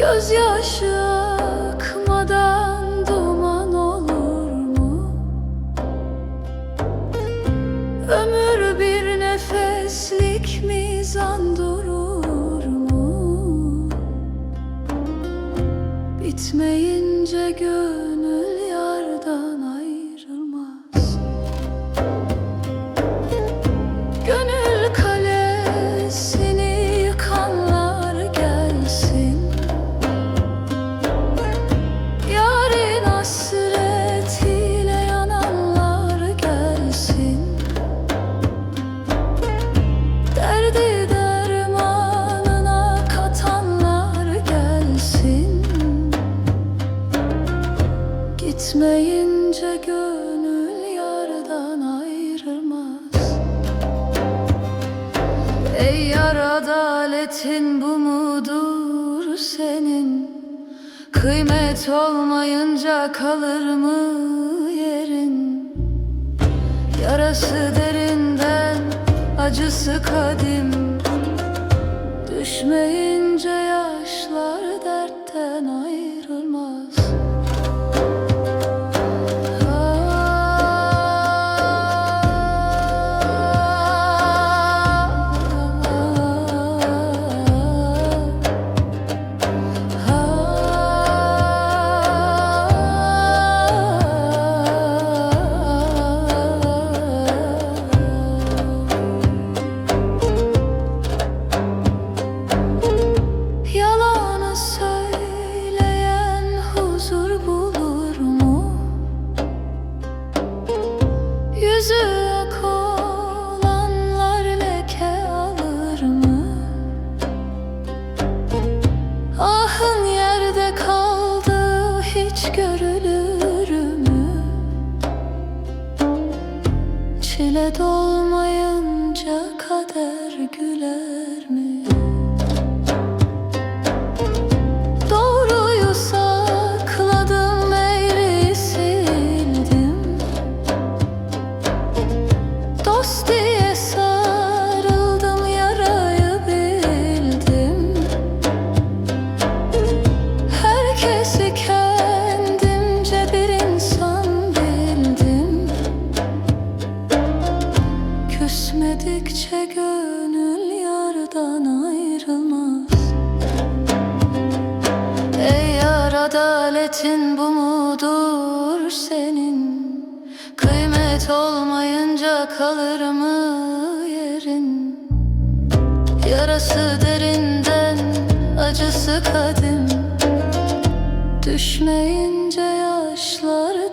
Gözyaşı akmadan duman olur mu? Ömür bir nefeslik mizan durur mu? Bitmeyince gönül Ey yar adaletin bu mudur senin? Kıymet olmayınca kalır mı yerin? Yarası derinden acısı kadim. Düşmeyince hiç görülür mü? Çile dolmayınca kader güler yardan ayrılmaz. Ey adaletin bu mudur senin? Kıymet olmayınca kalır mı yerin? Yarası derinden acısı kadim. Düşmeyince yaşlar